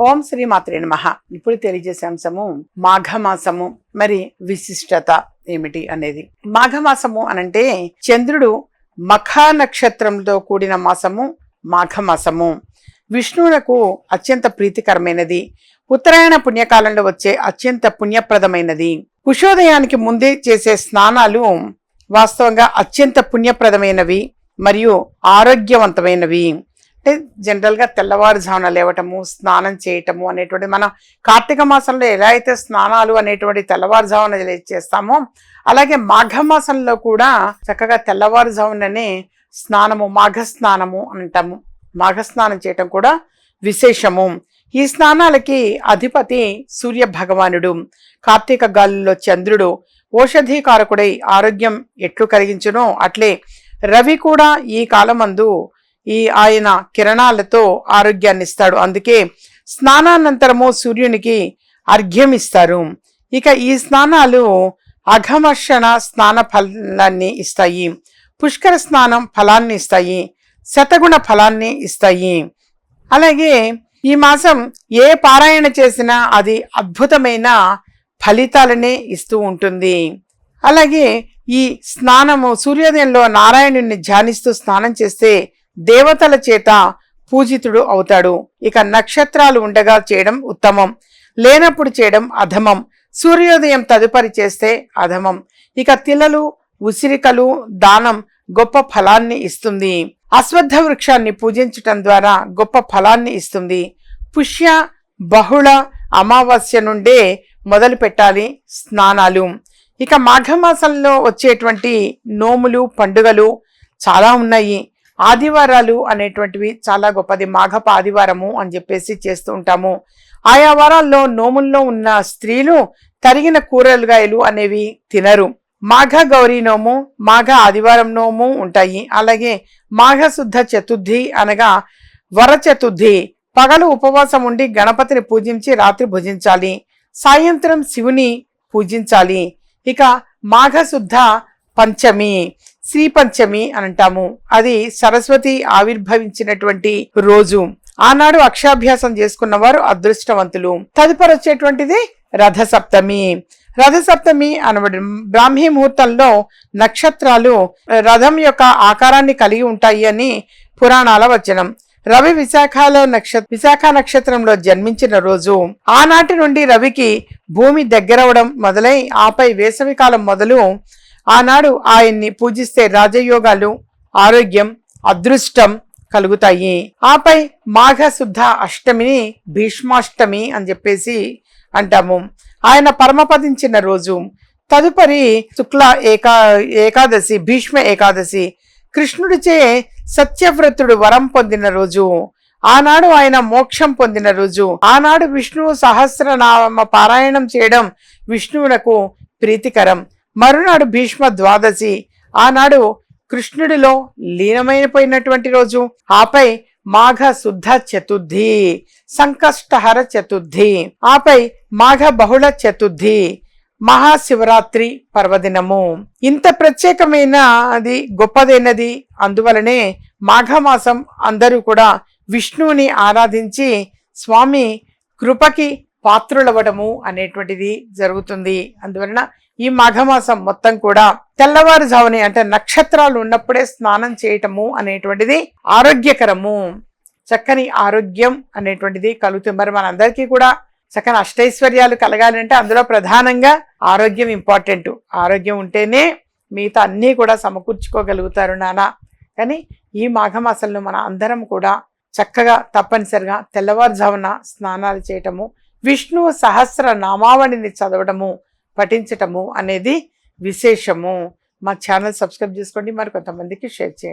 ఓం శ్రీ మాత్రే నమ. ఇప్పుడు తెలియజేసే అంశము మాఘమాసము మరి విశిష్టత ఏమిటి అనేది. మాఘమాసము అనంటే చంద్రుడు మఖ నక్షత్రంతో కూడిన మాసము మాఘమాసము. విష్ణువునకు అత్యంత ప్రీతికరమైనది. ఉత్తరాయణ పుణ్యకాలంలో వచ్చే అత్యంత పుణ్యప్రదమైనది. కుషోదయానికి ముందే చేసే స్నానాలు వాస్తవంగా అత్యంత పుణ్యప్రదమైనవి మరియు ఆరోగ్యవంతమైనవి. అంటే జనరల్గా తెల్లవారుజామున లేవటము స్నానం చేయటము అనేటువంటి మనం కార్తీక మాసంలో ఎలా అయితే స్నానాలు అనేటువంటి తెల్లవారుజామున చేస్తామో అలాగే మాఘ మాసంలో కూడా చక్కగా తెల్లవారుజాముననే స్నానము మాఘ స్నానము అంటాము. మాఘ స్నానం చేయటం కూడా విశేషము. ఈ స్నానాలకి అధిపతి సూర్య భగవానుడు కార్తీక గాలుల్లో చంద్రుడు ఓషధీకారకుడై ఆరోగ్యం ఎట్లు కలిగించునో అట్లే రవి కూడా ఈ కాలమందు ఈ ఆయన కిరణాలతో ఆరోగ్యాన్ని ఇస్తాడు అందుకే స్నానానంతరము సూర్యునికి అర్ఘ్యం ఇస్తారు ఇక ఈ స్నానాలు అఘమర్షణ స్నాన ఫలాన్ని ఇస్తాయి. పుష్కర స్నానం ఫలాన్ని ఇస్తాయి. శతగుణ ఫలాన్ని ఇస్తాయి. అలాగే ఈ మాసం ఏ పారాయణ చేసినా అది అద్భుతమైన ఫలితాలనే ఇస్తూ ఉంటుంది. అలాగే ఈ స్నానము సూర్యోదయంలో నారాయణుణ్ణి ధ్యానిస్తూ స్నానం చేస్తే దేవతల చేత పూజితుడు అవుతాడు. ఇక నక్షత్రాలు ఉండగా చేయడం ఉత్తమం. లేనప్పుడు చేయడం అధమం. సూర్యోదయం తదుపరి చేస్తే అధమం. ఇక తిలలు ఉసిరికలు దానం గొప్ప ఫలాన్ని ఇస్తుంది. అశ్వత్థ వృక్షాన్ని పూజించటం ద్వారా గొప్ప ఫలాన్ని ఇస్తుంది. పుష్య బహుళ అమావాస్య నుండే మొదలు పెట్టాలి స్నానాలు. ఇక మాఘమాసంలో వచ్చేటువంటి నోములు పండుగలు చాలా ఉన్నాయి. ఆదివారాలు అనేటువంటివి చాలా గొప్పది. మాఘప ఆదివారము అని చెప్పేసి చేస్తూ ఉంటాము. ఆయా వారాల్లో నోముల్లో ఉన్న స్త్రీలు తరిగిన కూరగాయలు అనేవి తినరు. మాఘ గౌరీ నోము మాఘ ఆదివారం నోము ఉంటాయి. అలాగే మాఘ శుద్ధ చతుర్థి అనగా వర చతుర్థి. పగలు ఉపవాసం ఉండి గణపతిని పూజించి రాత్రి భుజించాలి. సాయంత్రం శివుని పూజించాలి. ఇక మాఘశుద్ధ పంచమి. శ్రీ పంచమి అని అంటాము అది సరస్వతి ఆవిర్భవించినటువంటి రోజు. ఆనాడు అక్షాభ్యాసం చేసుకున్న వారు అదృష్టవంతులు. తదుపరి వచ్చేటువంటిది రథ సప్తమి రథ సప్తమి అనబడి బ్రాహ్మీ ముహూర్తంలో నక్షత్రాలు రథం యొక్క ఆకారాన్ని కలిగి ఉంటాయి అని పురాణాల వచనం. రవి విశాఖలో నక్షత్ర విశాఖ నక్షత్రంలో జన్మించిన రోజు. ఆనాటి నుండి రవికి భూమి దగ్గరవడం మొదలై ఆపై వేసవికాలం మొదలు ఆనాడు ఆయన్ని పూజిస్తే రాజయోగాలు ఆరోగ్యం అదృష్టం కలుగుతాయి. ఆపై మాఘ శుద్ధ అష్టమిని భీష్మాష్టమి అని చెప్పేసి అంటాము. ఆయన పరమపదించిన రోజు. తదుపరి శుక్ల ఏకా ఏకాదశి భీష్మ ఏకాదశి. కృష్ణుడిచే సత్యవ్రతుడు వరం పొందిన రోజు. ఆనాడు ఆయన మోక్షం పొందిన రోజు. ఆనాడు విష్ణువు సహస్రనామ పారాయణం చేయడం విష్ణువునకు ప్రీతికరం. మరునాడు భీష్మ ద్వాదశి. ఆనాడు కృష్ణుడిలో లీనమైపోయినటువంటి రోజు. ఆపై మాఘ శుద్ధ చతుర్థి సంకష్టహర చతుర్థి ఆపై మాఘ బహుళ చతుర్థి మహాశివరాత్రి పర్వదినము. ఇంత ప్రత్యేకమైన అది గొప్పదైనది. అందువలనే మాఘమాసం అందరూ కూడా విష్ణువుని ఆరాధించి స్వామి కృపకి పాత్రులవ్వడము అనేటువంటిది జరుగుతుంది. అందువలన ఈ మాఘమాసం మొత్తం కూడా తెల్లవారుజామునే అంటే నక్షత్రాలు ఉన్నప్పుడే స్నానం చేయటము అనేటువంటిది ఆరోగ్యకరము. చక్కని ఆరోగ్యం అనేటువంటిది కలుగుతుంది. మరి మనందరికీ కూడా చక్కని అష్టైశ్వర్యాలు కలగాలి అంటే అందులో ప్రధానంగా ఆరోగ్యం ఇంపార్టెంట్. ఆరోగ్యం ఉంటేనే మిగతా అన్నీ కూడా సమకూర్చుకోగలుగుతారు నాన్న. కానీ ఈ మాఘమాసంలో మన అందరం కూడా చక్కగా తప్పనిసరిగా తెల్లవారుజామున స్నానాలు చేయటము విష్ణు సహస్ర నామావళిని చదవడము పఠించటము అనేది విశేషము. మా ఛానల్ సబ్స్క్రైబ్ చేసుకోండి. మరి కొంతమందికి షేర్ చేయండి.